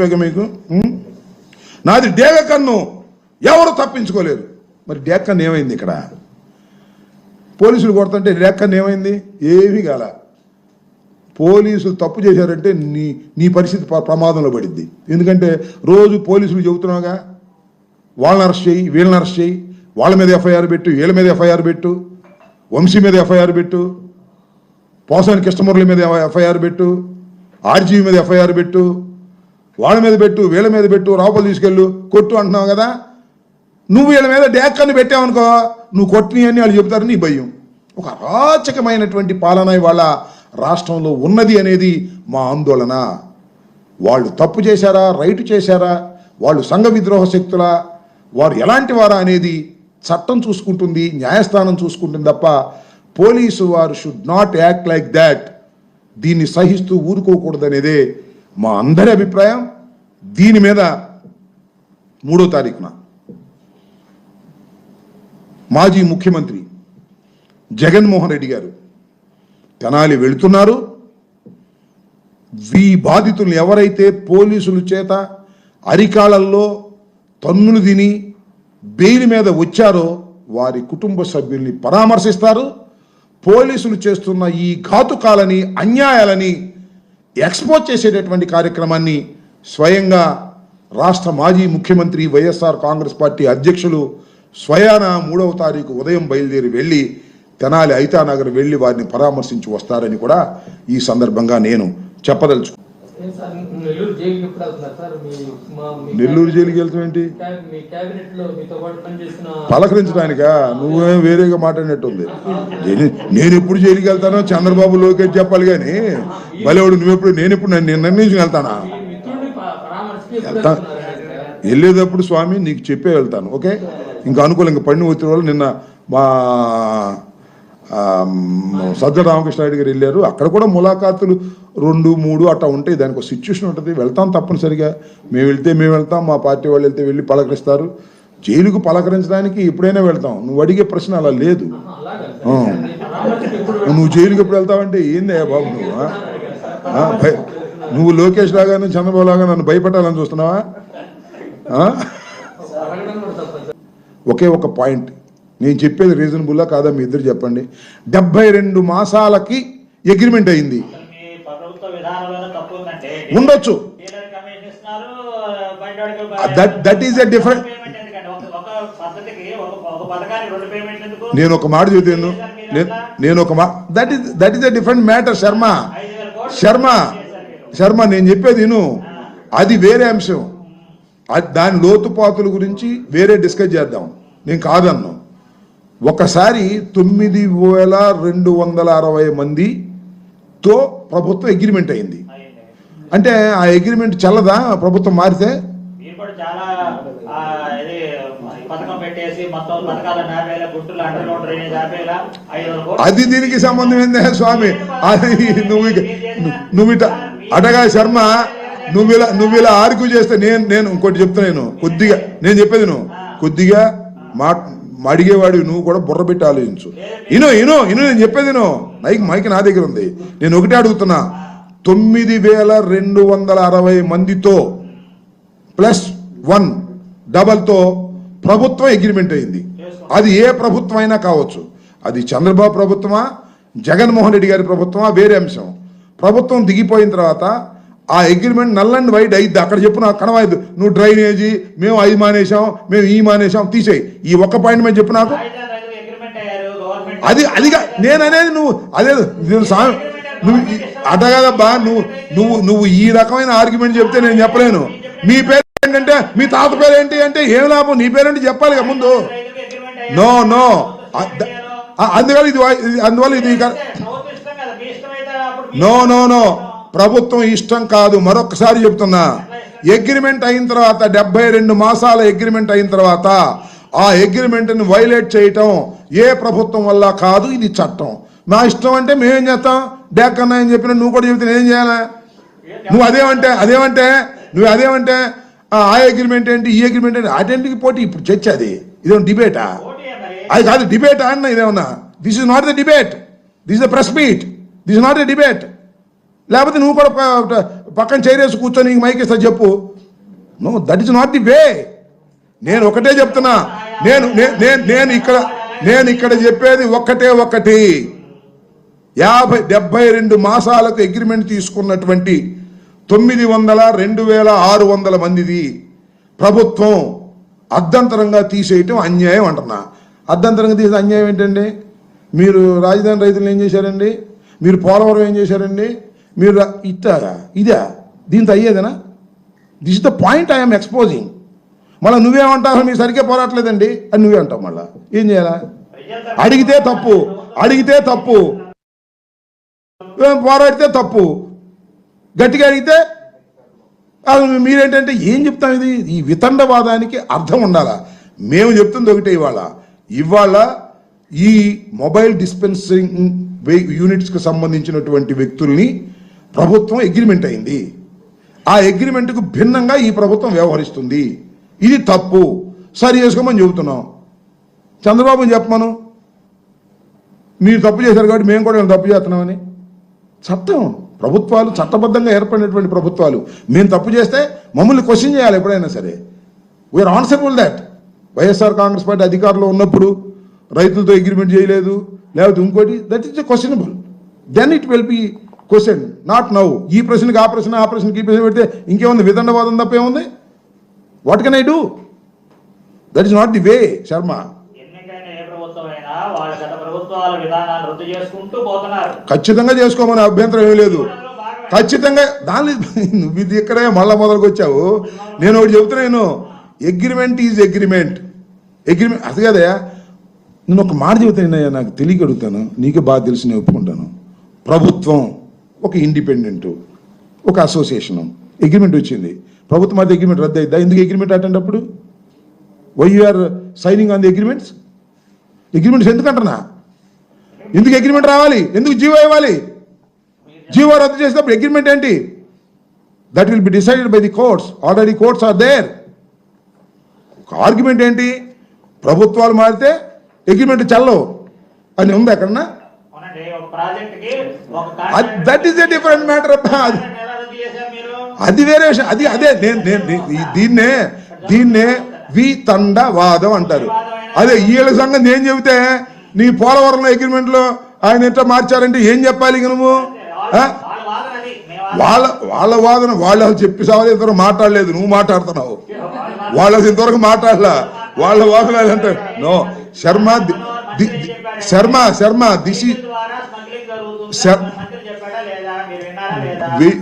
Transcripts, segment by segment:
చెప్పాక మీకు? నాది డేగ కన్ను ఎవరు తప్పించుకోలేరు. మరి డేగ కన్ను ఏమైంది ఇక్కడ? పోలీసులు కొడుతుంటే డేగ కన్ను ఏమైంది? ఏమీ కాల. పోలీసులు తప్పు చేశారంటే నీ నీ పరిస్థితి ప్రమాదంలో పడిద్ది ఎందుకంటే రోజు పోలీసులు చెబుతున్నావుగా వాళ్ళని అరెస్ట్ చేయి వీళ్ళని అరెస్ట్ చేయి వాళ్ళ మీద ఎఫ్ఐఆర్ పెట్టు వీళ్ళ మీద ఎఫ్ఐఆర్ పెట్టు వంశీ మీద ఎఫ్ఐఆర్ పెట్టు పోసాని కృష్ణమురళి మీద ఎఫ్ఐఆర్ పెట్టు ఆర్జీవి మీద ఎఫ్ఐఆర్ పెట్టు వాళ్ళ మీద పెట్టు వీళ్ళ మీద పెట్టు రావుపల్లి తీసుకెళ్ళు కొట్టు అంటున్నావు కదా. నువ్వు వీళ్ళ మీద డ్యాక్కని పెట్టావనుకో నువ్వు కొట్టిని అని వాళ్ళు చెబుతారు నీ భయం. ఒక అరాచకమైనటువంటి పాలన ఇవాళ రాష్ట్రంలో ఉన్నది అనేది మా ఆందోళన. వాళ్ళు తప్పు చేశారా రైటు చేశారా వాళ్ళు సంఘ విద్రోహ శక్తులా వారు ఎలాంటి వారా అనేది చట్టం చూసుకుంటుంది న్యాయస్థానం చూసుకుంటుంది తప్ప పోలీసు వారు should not act like that దీన్ని సహిస్తూ ఊరుకోకూడదనేదే మా అందరి అభిప్రాయం దీని మీద మూడో తారీఖున. మాజీ ముఖ్యమంత్రి జగన్మోహన్ రెడ్డి గారు తెనాలి వెళుతున్నారు. ఈ బాధితులు ఎవరైతే పోలీసుల చేత అరికాలల్లో తన్నులు తిని బెయిల్ మీద వచ్చారో వారి కుటుంబ సభ్యుల్ని పరామర్శిస్తారు. పోలీసులు చేస్తున్న ఈ ఘాతుకాలని అన్యాయాలని ఎక్స్పోజ్ చేసేటటువంటి కార్యక్రమాన్ని స్వయంగా రాష్ట్ర మాజీ ముఖ్యమంత్రి వైఎస్ఆర్ కాంగ్రెస్ పార్టీ అధ్యక్షులు స్వయాన మూడవ తారీఖు ఉదయం బయలుదేరి వెళ్ళి తెనాలి ఐతానగర్ వెళ్ళి వారిని పరామర్శించి వస్తారని కూడా ఈ సందర్భంగా నేను చెప్పదలుచు నెల్లూరు జైలుకి ఎప్పుడు వెళ్తున్నారు సార్? మీ మా- మీ నెల్లూరు జైలుకి వెళ్తాం ఏంటి? మీ క్యాబినెట్లో మీతో పాటు పనిచేసిన పలకరించడానికా? నువ్వే వేరేగా మాట్లాడినట్టుంది. నేను- నేను ఎప్పుడు జైలుకి వెళ్తానో చంద్రబాబు లోకేష్ చెప్పాలి కానీ బలేవాడు నువ్వెప్పుడు నేను ఎప్పుడు నన్ను నేను నిర్ణయించి వెళ్తానా వెళ్తా. వెళ్ళేటప్పుడు స్వామి నీకు చెప్పే వెళ్తాను ఓకే? ఇంకా అనుకూలంగా పడిన ఒత్తిడి వల్ల నిన్న మా సజ్జ రామకృష్ణారెడ్డి గారు వెళ్ళారు. అక్కడ కూడా ములాఖాతులు రెండు మూడు అట్లా ఉంటాయి. దానికి ఒక సిచ్యువేషన్ ఉంటుంది. వెళ్తాం తప్పనిసరిగా. మేము వెళ్తే మేము వెళ్తాం. మా పార్టీ వాళ్ళు వెళ్తే వెళ్ళి పలకరిస్తారు. జైలుకు పలకరించడానికి ఎప్పుడైనా వెళ్తాం. నువ్వు అడిగే ప్రశ్న అలా లేదు. నువ్వు జైలుకి ఎప్పుడు వెళ్తావంటే ఏందే బాబు నువ్వు? భయ- నువ్వు లోకేష్ లాగాను చంద్రబాబు లాగా నన్ను భయపెట్టాలని చూస్తున్నావా? ఒకే ఒక పాయింట్. నేను చెప్పేది రీజనబుల్లా కాదా మీ ఇద్దరు చెప్పండి. డెబ్బై రెండు మాసాలకి అగ్రిమెంట్ అయింది. ఉండొచ్చు. రెండు పేమెంట్లు ఎందుకు? నేను ఒక మాట చెబుతాను నేను ఒక మా that is that is a different matter Sharma. Sharma. Sharma నేను చెప్పేది విను. అది వేరే అంశం. అది- దాని లోతుపాతుల గురించి వేరే డిస్కస్ చేద్దాం. నేను కాదన్నాను ఒకసారి తొమ్మిది వేల రెండు వందల అరవై మందితో ప్రభుత్వం అగ్రిమెంట్ అయింది. అంటే ఆ అగ్రిమెంట్ చల్లదా? ప్రభుత్వం మారితే? అది దీనికి సంబంధం ఏందే స్వామి? అది నువ్వు నువ్వు ఇట అటగా శర్మ నువ్వు ఇలా నువ్వు ఇలా ఆర్గ్యూ చేస్తే నేను నేను ఇంకోటి చెప్తా నేను కొద్దిగా నేను చెప్పేది నువ్వు కొద్దిగా మా అడిగేవాడు నువ్వు కూడా బుర్ర పెట్టి ఆలోచించు ఇనో ఇనో ఇనో నేను చెప్పేది నువ్వు మైక్ మైక్ నా దగ్గర ఉంది. నేను ఒకటే అడుగుతున్నా. తొమ్మిది వేల రెండు వందల అరవై మందితో ప్లస్ వన్ డబల్తో ప్రభుత్వం అగ్రిమెంట్ అయింది. అది ఏ ప్రభుత్వం అయినా కావచ్చు. అది చంద్రబాబు ప్రభుత్వమా జగన్మోహన్ రెడ్డి గారి ప్రభుత్వమా వేరే అంశం. ప్రభుత్వం దిగిపోయిన తర్వాత ఆ అగ్రిమెంట్ నల్ అండ్ వైడ్ అయింది అక్కడ చెప్పు నాకు కనవైద్దు నువ్వు డ్రైనేజీ మేము అది మానేసాం మేము ఈ మానేసాం తీసేయి. ఈ ఒక్క పాయింట్ మీద చెప్పు నాకు. అది అదిగా నేను అనేది నువ్వు అదే నేను సా- నువ్వు అట కాదబ్బా నువ్వు నువ్వు నువ్వు ఈ రకమైన ఆర్గ్యుమెంట్ చెప్తే నేను చెప్పలేను. మీ పేరు ఏంటంటే మీ తాత పేరు ఏంటి అంటే ఏం లాభం? నీ పేరేంటి చెప్పాలి కదా ముందు. నో నో అందువల్ల ఇది అందువల్ల ఇది నో నో నో ప్రభుత్వం ఇష్టం కాదు మరొకసారి చెప్తున్నా. అగ్రిమెంట్ అయిన తర్వాత డెబ్బై రెండు మాసాల అగ్రిమెంట్ అయిన తర్వాత ఆ అగ్రిమెంట్ని వైలేట్ చేయటం ఏ ప్రభుత్వం వల్ల కాదు ఇది చట్టం. నా ఇష్టం అంటే మేమేం చేస్తాం? డాక్ అన్నా అని చెప్పిన నువ్వు కూడా చెబితే నేనేం చేయాలా? నువ్వు అదేమంటే అదేమంటే నువ్వు అదేమంటే ఆ అగ్రిమెంట్ ఏంటి ఈ అగ్రిమెంట్ ఏంటి అటెంటికి పోటీ ఇప్పుడు చర్చ అది. ఇదేమో డిబేటా? అది కాదు డిబేటా అన్న ఇదేమన్నా. This is not the debate this the press meet this is not the debate లేకపోతే నువ్వు కూడా పక్కన చైరేసి కూర్చొని నీకు మైక్ ఇస్తా చెప్పు. No that is not the way నేను ఒకటే చెప్తున్నా. నేను నే- నేను ఇక్కడ నేను ఇక్కడ చెప్పేది ఒక్కటే ఒక్కటి యాభై డెబ్బై రెండు మాసాలకు అగ్రిమెంట్ తీసుకున్నటువంటి తొమ్మిది వందల రెండు వేల ఆరు వందల మందిది ప్రభుత్వం అర్ధంతరంగా తీసేయటం అన్యాయం అంటున్నా. అర్ధంతరంగా తీసే అన్యాయం ఏంటండి? మీరు రాజధాని రైతులు ఏం చేశారండి? మీరు పోలవరం ఏం చేశారండి? మీరు రా- ఇదే? ఇదా దీంతో అయ్యేదేనా? This is the point I'm exposing మళ్ళీ నువ్వేమంటావు? మీరు సరిగ్గా పోరాట్లేదండి. అని నువ్వే అంటావు మళ్ళీ. ఏం చేయాలా? అడిగితే తప్పు. అడిగితే తప్పు. పోరాడితే తప్పు. గట్టిగా అడిగితే మీరేంటంటే ఏం చెప్తాం ఇది? ఈ వితండవాదానికి అర్థం ఉండాలా? మేము చెప్తుంది ఒకటే ఇవాళ. ఇవాళ ఈ మొబైల్ డిస్పెన్సింగ్ యూనిట్స్కి సంబంధించినటువంటి వ్యక్తుల్ని ప్రభుత్వం అగ్రిమెంట్ అయింది. ఆ అగ్రిమెంట్కు భిన్నంగా ఈ ప్రభుత్వం వ్యవహరిస్తుంది. ఇది తప్పు. సరి చేసుకోమని చెబుతున్నాం. చంద్రబాబుని చెప్పమను. మీరు తప్పు చేశారు కాబట్టి మేము కూడా తప్పు చేస్తున్నామని. చట్టం. ప్రభుత్వాలు చట్టబద్ధంగా ఏర్పడినటువంటి ప్రభుత్వాలు. మేము తప్పు చేస్తే మమ్మల్ని క్వశ్చన్ చేయాలి ఎప్పుడైనా సరే. We are answerable that YSR Congress Party అధికారంలో ఉన్నప్పుడు రైతులతో అగ్రిమెంట్ చేయలేదు. లేకపోతే ఇంకోటి that is questionable then it will be question not now ఈ ప్రశ్నకి ఆ ప్రశ్న ఆ ప్రశ్నకి ఈ ప్రశ్న పెడితే ఇంకేముంది? విదండవాదం తప్ప ఏముంది? What can I do that is not the way Sharma ఏ ఖచ్చితంగా చేసుకోమని అభ్యంతరం ఏమీ లేదు. ఖచ్చితంగా దాని నువ్వు ఇది ఇక్కడే మళ్ళా మొదలుకు వచ్చావు? నేను ఒకటి చెబుతున్నాను అగ్రిమెంట్ ఈజ్ అగ్రిమెంట్ అగ్రిమెంట్ అది కదయా నేను ఒక మాట చెబుతానయ్యా నాకు తెలియక అడుగుతాను. నీకే బాగా తెలిసి నేను ఒప్పుకుంటాను. ప్రభుత్వం. ఒక ఇండిపెండెంట్ ఒక అసోసియేషన్ అగ్రిమెంట్ వచ్చింది. ప్రభుత్వం అది అగ్రిమెంట్ రద్దు అయిద్దా ఎందుకు agreement అటెండప్పుడు why are signing on the agreements agreements ఎందుకంటున్నా ఎందుకు అగ్రిమెంట్ రావాలి? ఎందుకు జీవో ఇవ్వాలి? జీవో రద్దు చేసినప్పుడు అగ్రిమెంట్ ఏంటి? That will be decided by the courts already courts are there argument ఏంటి? ప్రభుత్వాలు మారితే అగ్రిమెంట్ చల్లవు. అని ఉంది ఎక్కడన్నా అవునండి ఒక ప్రాజెక్ట్కి ఒక that is a different matter అది వేరే విషయం అది అదే నేను నేను దీన్నే దీన్నే వితండవాదం అంటారు. అదే వీళ్ళ సంగతి నేను చెబితే నీ పోలవరం అగ్రిమెంట్లో ఆయన ఎట్లా మార్చారంటే ఏం చెప్పాలి నువ్వు? వాళ్ళ వాళ్ళ వాదన వాళ్ళు అసలు చెప్పి సావాలి ఇంతవరకు మాట్లాడలేదు నువ్వు మాట్లాడుతున్నావు. వాళ్ళు ఇంతవరకు మాట్లాడలా. వాళ్ళ వాదన అంటే నో శర్మ శర్మ శర్మ దిశి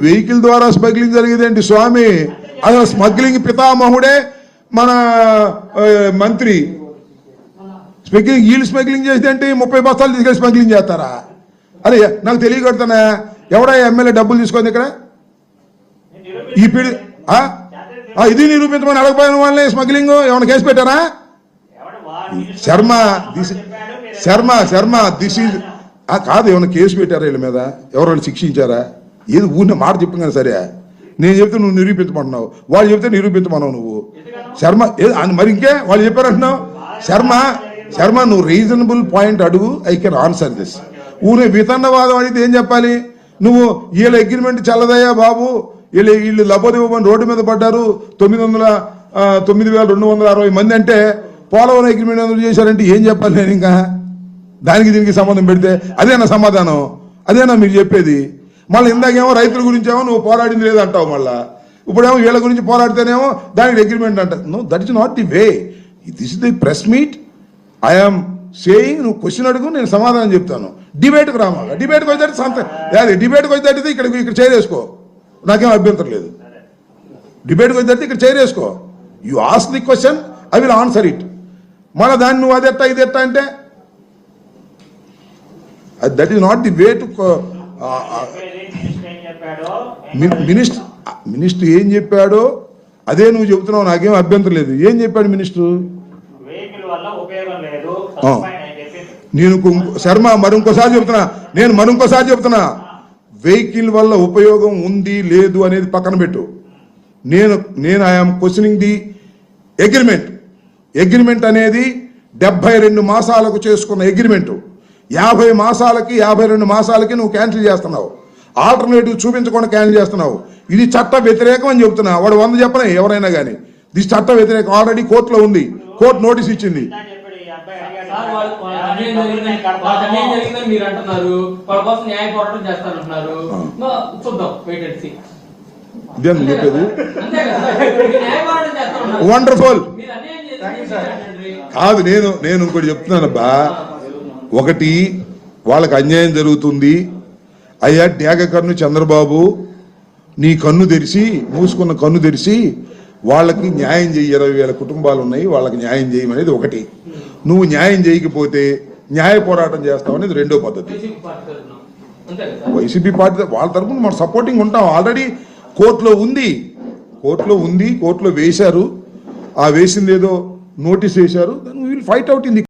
వెహికల్ ద్వారా స్మగ్లింగ్ జరిగేదేంటి స్వామి? అసలు స్మగ్లింగ్ పితామహుడే మన మంత్రి. స్మగ్లింగ్ వీళ్ళు స్మగ్లింగ్ చేస్తే అంటే ముప్పై బస్తాలు తీసుకెళ్ళి స్మగ్లింగ్ చేస్తారా? అరే నాకు తెలియకడుతున్నా ఎవడా ఎమ్మెల్యే డబ్బులు తీసుకుంది ఇక్కడ? ఈ పీడి ఇది నిరూపించమని అడగపోయిన వాళ్ళని స్మగ్లింగ్ ఏమైనా కేసు పెట్టారా? Sharma this Sharma Sharma this is కాదు ఏమైనా కేసు పెట్టారా వీళ్ళ మీద? ఎవరైనా శిక్షించారా? ఏది ఊరిన మాట చెప్పగానే సరే. నేను చెప్తే నువ్వు నిరూపించమంటున్నావు. వాళ్ళు చెప్తే నిరూపించమన్నావు నువ్వు. శర్మ ఏది మరి ఇంకే వాళ్ళు చెప్పారంటున్నావు? శర్మ శర్మ నువ్వు రీజనబుల్ పాయింట్ అడుగు ఐ కెన్ ఆన్సర్ దిస్ ఊరి వితండవాదం అడిగితే ఏం చెప్పాలి? నువ్వు వీళ్ళ అగ్రిమెంట్ చల్లదయ్యా బాబు. వీళ్ళు వీళ్ళు లబోదివ్వమని రోడ్డు మీద పడ్డారు. తొమ్మిది వందల తొమ్మిది వేల రెండు వందల అరవై మంది అంటే పోలవరం అగ్రిమెంట్ ఎందుకు చేశారంటే ఏం చెప్పాలి నేను ఇంకా? దానికి దీనికి సంబంధం పెడితే అదేనా సమాధానం? అదేనా మీరు చెప్పేది? మళ్ళీ ఇందాకేమో రైతుల గురించేమో నువ్వు పోరాడింది లేదంటావు మళ్ళా. ఇప్పుడేమో వీళ్ళ గురించి పోరాడితేనేమో దానికి అగ్రిమెంట్ అంట. No that is not the way this is the press meet I'm saying నువ్వు క్వశ్చన్ అడుగు నేను సమాధానం చెప్తాను. డిబేట్కి రామాగా డిబేట్కి వచ్చేటట్టు సంత అదే డిబేట్కి వచ్చేటట్టు ఇక్కడ ఇక్కడ చేరేసుకో నాకేం అభ్యంతరం లేదు. డిబేట్కి వచ్చేది ఇక్కడ చేరేసుకో you ask the question I will answer it మళ్ళీ దాన్ని నువ్వు అదెట్టా ఇదెట్టా అంటే that is not the way to minister ఏం చెప్పాడో మినిస్టర్ మినిస్టర్ ఏం చెప్పాడో అదే నువ్వు చెబుతున్నావు నాకేం అభ్యంతరం లేదు. ఏం చెప్పాడు మినిస్టర్ నేను శర్మ మరి ఇంకోసారి చెప్తున్నా నేను మరి ఇంకోసారి చెప్తున్నా వెహికల్ వల్ల ఉపయోగం ఉంది లేదు అనేది పక్కన పెట్టు. నేను నేను I'm questioning the agreement agreement అనేది డెబ్బై రెండు మాసాలకు చేసుకున్న అగ్రిమెంట్ యాభై మాసాలకి యాభై రెండు మాసాలకి నువ్వు క్యాన్సిల్ చేస్తున్నావు. ఆల్టర్నేటివ్ చూపించకుండా క్యాన్సిల్ చేస్తున్నావు. ఇది చట్ట వ్యతిరేకం అని చెప్తున్నా వాడు వంద చెప్పనే ఎవరైనా కానీ ఇది చట్ట వ్యతిరేకం ఆల్రెడీ కోర్టులో ఉంది. కోర్టు నోటీస్ ఇచ్చింది. వండర్ఫుల్ కాదు నేను నేను ఇంకోటి చెప్తున్నానబ్బా. ఒకటి వాళ్ళకి అన్యాయం జరుగుతుంది. అయ్యా డ్యాగ కన్ను చంద్రబాబు నీ కన్ను తెరిచి మూసుకున్న కన్ను తెరిచి వాళ్ళకి న్యాయం చేయి ఇరవై వేల కుటుంబాలు ఉన్నాయి వాళ్ళకి న్యాయం చేయమనేది ఒకటి. నువ్వు న్యాయం చేయకపోతే న్యాయ పోరాటం చేస్తావు అనేది రెండో పద్ధతి. వైసీపీ పార్టీ తరఫున వాళ్ళ తరపున మనం సపోర్టింగ్ ఉంటాం. ఆల్రెడీ కోర్టులో ఉంది. కోర్టులో ఉంది కోర్టులో వేశారు. ఆ వేసింది ఏదో నోటీస్ వేశారు. Will fight out in the